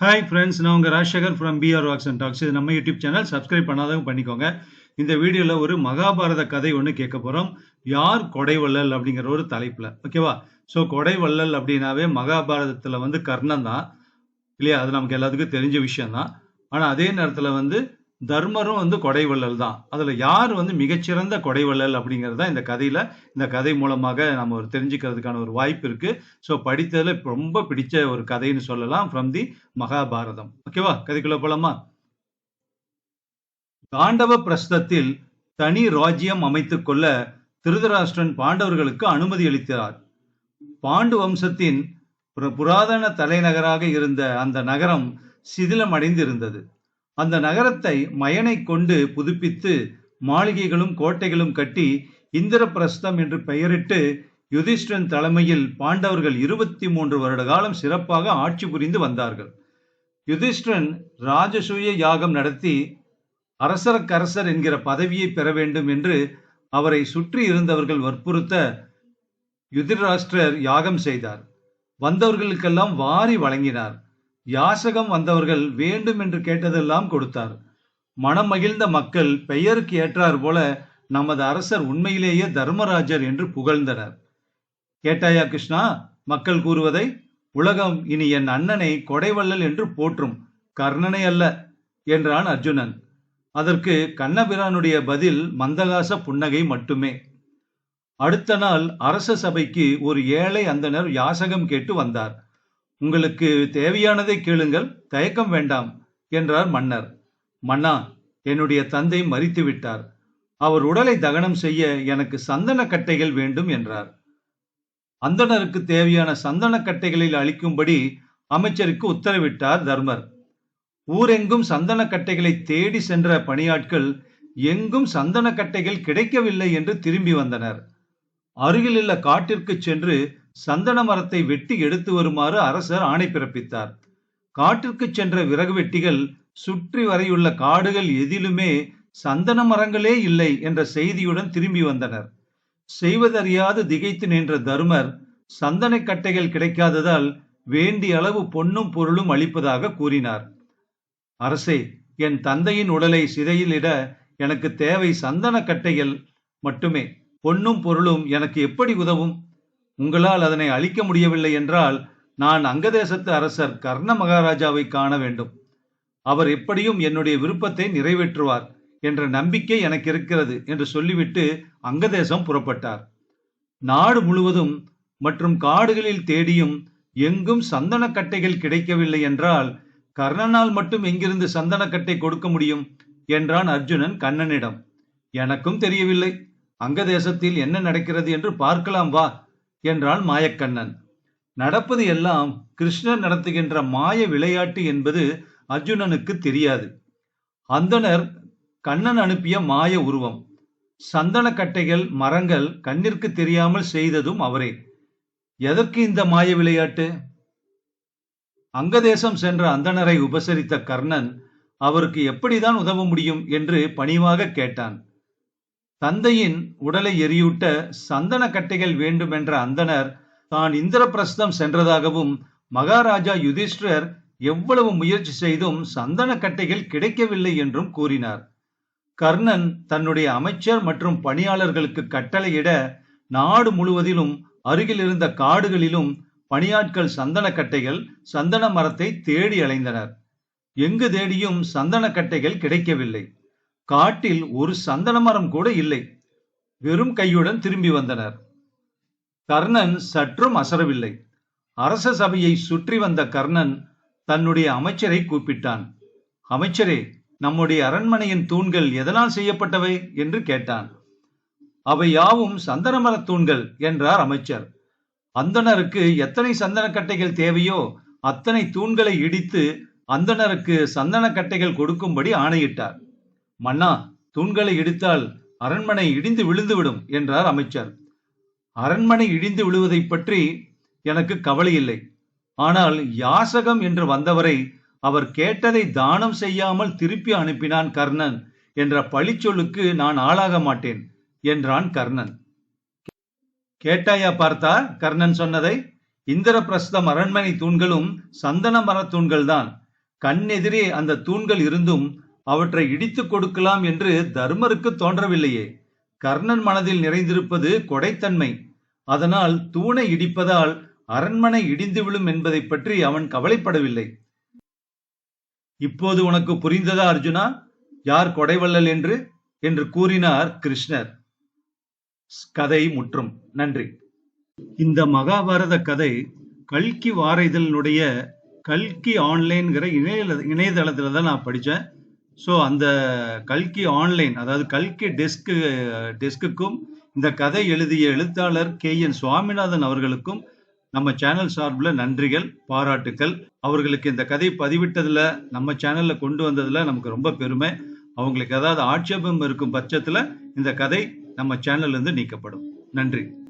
Hi friends நான் உங்கள் Rajasekar from P R walks and talks இது நம்ம யூடியூப் சேனல் சப்ஸ்கிரைப் பண்ணாதவங்க பண்ணிக்கோங்க. இந்த வீடியோவில் ஒரு மகாபாரத கதை ஒன்று கேட்க போகிறோம் யார் கொடைவள்ளல் அப்படிங்கிற ஒரு தலைப்பில். ஓகேவா ஸோ கொடைவள்ளல் அப்படின்னாவே மகாபாரதத்தில் வந்து கர்ணன் தான். இல்லையா? அது நமக்கு எல்லாத்துக்கும் தெரிஞ்ச விஷயம்தான். ஆனால் அதே நேரத்தில் வந்து தர்மரும் வந்து கொடைவள்ளல் தான். அதில் யார் வந்து மிகச்சிறந்த கொடைவள்ளல் அப்படிங்கிறது தான் இந்த கதையில் இந்த கதை மூலமாக நம்ம ஒரு தெரிஞ்சுக்கிறதுக்கான ஒரு வாய்ப்பு இருக்கு. ஸோ படித்ததில் ரொம்ப பிடிச்ச ஒரு கதைன்னு சொல்லலாம். From the Mahabharatham. ஓகேவா கதைக்குள்ள போலாமா? தாண்டவ பிரஸ்தத்தில் தனி ராஜ்யம் அமைத்துக் கொள்ள திருதராஷ்டிரன் பாண்டவர்களுக்கு அனுமதி அளித்தார். பாண்டு வம்சத்தின் புராதன தலைநகராக இருந்த அந்த நகரம் சிதிலமடைந்து இருந்தது அந்த நகரத்தை மயனை கொண்டு புதுப்பித்து மாளிகைகளும் கோட்டைகளும் கட்டி இந்திரபிரஸ்தம் என்று பெயரிட்டு யுதிஷ்டன் தலைமையில் பாண்டவர்கள் இருபத்தி மூன்று வருட காலம் சிறப்பாக ஆட்சி புரிந்து வந்தார்கள். யுதிஷ்டன் ராஜசூய யாகம் நடத்தி அரசரக்கரசர் என்கிற பதவியை பெற வேண்டும் என்று அவரை சுற்றி இருந்தவர்கள் வற்புறுத்த யுதிராஷ்டிரர் யாகம் செய்தார். வந்தவர்களுக்கெல்லாம் வாரி வழங்கினார். யாசகம் வந்தவர்கள் வேண்டும் என்று கேட்டதெல்லாம் கொடுத்தார். மனம் மகிழ்ந்த மக்கள் பெயருக்கு ஏற்றார் போல நமது அரசர் உண்மையிலேயே தர்மராஜர் என்று புகழ்ந்தனர். கேட்டாயா கிருஷ்ணா மக்கள் கூறுவதை உலகம் இனி என் அண்ணனை கொடைவள்ளல் என்று போற்றும் கர்ணனை அல்ல என்றான் அர்ஜுனன். அதற்கு கண்ணபிரானுடைய பதில் மந்தகாச புன்னகை மட்டுமே. அடுத்த நாள் அரச சபைக்கு ஒரு ஏழை அந்தணர் யாசகம் கேட்டு வந்தார். உங்களுக்கு தேவையானதை கேளுங்கள் தயக்கம் வேண்டாம் என்றார் மன்னர். மன்னா என்னுடைய தந்தை மறித்து விட்டார் அவர் உடலை தகனம் செய்ய எனக்கு சந்தன கட்டைகள் வேண்டும் என்றார். அந்தணருக்கு தேவையான சந்தன கட்டைகளில் அளிக்கும்படி அமைச்சருக்கு உத்தரவிட்டார் தர்மர். ஊரெங்கும் சந்தன கட்டைகளை தேடி சென்ற பணியாட்கள் எங்கும் சந்தன கட்டைகள் கிடைக்கவில்லை என்று திரும்பி வந்தனர். அருகிலுள்ள காட்டிற்கு சென்று சந்தன மரத்தை வெட்டி எடுத்து வருமாறு அரசர் ஆணை பிறப்பித்தார். காட்டிற்கு சென்ற விறகு வெட்டிகள் சுற்றி வரையுள்ள காடுகள் எதிலுமே சந்தன மரங்களே இல்லை என்ற செய்தியுடன் திரும்பி வந்தனர். செய்வதறியாது திகைத்து நின்ற தருமர் சந்தன கட்டைகள் கிடைக்காததால் வேண்டிய அளவு பொன்னும் பொருளும் அளிப்பதாக கூறினார். அரசே என் தந்தையின் உடலை சிதையிலிட எனக்கு தேவை சந்தன கட்டைகள் மட்டுமே. பொன்னும் பொருளும் எனக்கு எப்படி உதவும்? உங்களால் அதனை அழிக்க முடியவில்லை என்றால் நான் அங்கதேசத்து அரசர் கர்ண மகாராஜாவை காண வேண்டும். அவர் எப்படியும் என்னுடைய விருப்பத்தை நிறைவேற்றுவார் என்ற நம்பிக்கை எனக்கு இருக்கிறது என்று சொல்லிவிட்டு அங்கதேசம் புறப்பட்டார். நாடு முழுவதும் மற்றும் காடுகளில் தேடியும் எங்கும் சந்தனக்கட்டைகள் கிடைக்கவில்லை என்றால் கர்ணனால் மட்டும் எங்கிருந்து சந்தனக்கட்டை கொடுக்க முடியும் என்றான் அர்ஜுனன் கண்ணனிடம். எனக்கும் தெரியவில்லை. அங்கதேசத்தில் என்ன நடக்கிறது என்று பார்க்கலாம் வா என்றான் மாயக்கண்ணன். நடப்பது எல்லாம் கிருஷ்ணர் நடத்துகின்ற மாய விளையாட்டு என்பது அர்ஜுனனுக்கு தெரியாது. அந்தனர் கண்ணன் அனுப்பிய மாய உருவம். சந்தன கட்டைகள் மரங்கள் கண்ணிற்கு தெரியாமல் செய்ததும் அவரே. எதற்கு இந்த மாய விளையாட்டு? அங்கதேசம் சென்ற அந்தணரை உபசரித்த கர்ணன் அவருக்கு எப்படிதான் உதவ முடியும் என்று பணிவாக கேட்டான். தந்தையின் உடலை எரியூட்ட சந்தன கட்டைகள் வேண்டும் என்ற அந்தணர் தான் இந்திரபிரஸ்தம் சென்றதாகவும் மகாராஜா யுதிஷ்டிரர் எவ்வளவு முயற்சி செய்தும் சந்தன கட்டைகள் கிடைக்கவில்லை என்றும் கூறினார். கர்ணன் தன்னுடைய அமைச்சர் மற்றும் பணியாளர்களுக்கு கட்டளையிட நாடு முழுவதிலும் அருகில் இருந்த காடுகளிலும் பணியாட்கள் சந்தன கட்டைகள் சந்தன மரத்தை தேடி அலைந்தனர். எங்கு தேடியும் சந்தன கட்டைகள் கிடைக்கவில்லை. காட்டில் ஒரு சந்தன மரம் கூட இல்லை. வெறும் கையுடன் திரும்பி வந்தனர். கர்ணன் சற்றும் அசரவில்லை. அரச சபையை சுற்றி வந்த கர்ணன் தன்னுடைய அமைச்சரை கூப்பிட்டான். அமைச்சரே நம்முடைய அரண்மனையின் தூண்கள் எதனால் செய்யப்பட்டவை? என்று கேட்டான். அவை யாவும் சந்தனமர தூண்கள் என்றார் அமைச்சர். அந்தணருக்கு எத்தனை சந்தனக்கட்டைகள் தேவையோ அத்தனை தூண்களை இடித்து அந்தணருக்கு சந்தனக்கட்டைகள் கொடுக்கும்படி ஆணையிட்டார். மன்னா தூண்களை இடித்தால் அரண்மனை இடிந்து விழுந்துவிடும் என்றார் அமைச்சர். அரண்மனை இடிந்து விழுவதை பற்றி எனக்கு கவலை இல்லை ஆனால் யாசகம் என்று வந்தவரை அவர் கேட்டதை தானம் செய்யாமல் திருப்பி அனுப்பினான் கர்ணன் என்ற பழிச்சொல்லுக்கு நான் ஆளாக மாட்டேன் என்றான் கர்ணன். கேட்டாயா பார்த்தா கர்ணன் சொன்னதை? இந்திரபிரஸ்தம் அரண்மனை தூண்களும் சந்தன மரத் தூண்கள்தான். கண்ணெதிரே அந்த தூண்கள் இருந்தும் அவற்றை இடித்துக் கொடுக்கலாம் என்று தர்மருக்கு தோன்றவில்லையே. கர்ணன் மனதில் நிறைந்திருப்பது கொடைத்தன்மை. அதனால் தூணை இடிப்பதால் அரண்மனை இடிந்து விழும் என்பதை பற்றி அவன் கவலைப்படவில்லை. இப்போது உனக்கு புரிந்ததா அர்ஜுனா? யார் கொடைவள்ளல் என்று? என்று கூறினார் கிருஷ்ணர். கதை முற்றும். நன்றி. இந்த மகாபாரத கதை கல்கி வார இதழினுடைய கல்கி ஆன்லைன்கிற இணைய இணையதளத்துல தான் நான் படித்தேன். ஸோ அந்த கல்கி ஆன்லைன் அதாவது கல்கி டெஸ்க்கு டெஸ்க்குக்கும் இந்த கதை எழுதிய எழுத்தாளர் கே என் சுவாமிநாதன் அவர்களுக்கும் நம்ம சேனல் சார்பில் நன்றிகள் பாராட்டுக்கள். அவர்களுக்கு இந்த கதை பதிவிட்டதில் நம்ம சேனலில் கொண்டு வந்ததில் நமக்கு ரொம்ப பெருமை. அவங்களுக்கு ஏதாவது ஆட்சேபம் இருக்கும் பட்சத்தில் இந்த கதை நம்ம சேனல்லேருந்து நீக்கப்படும். நன்றி.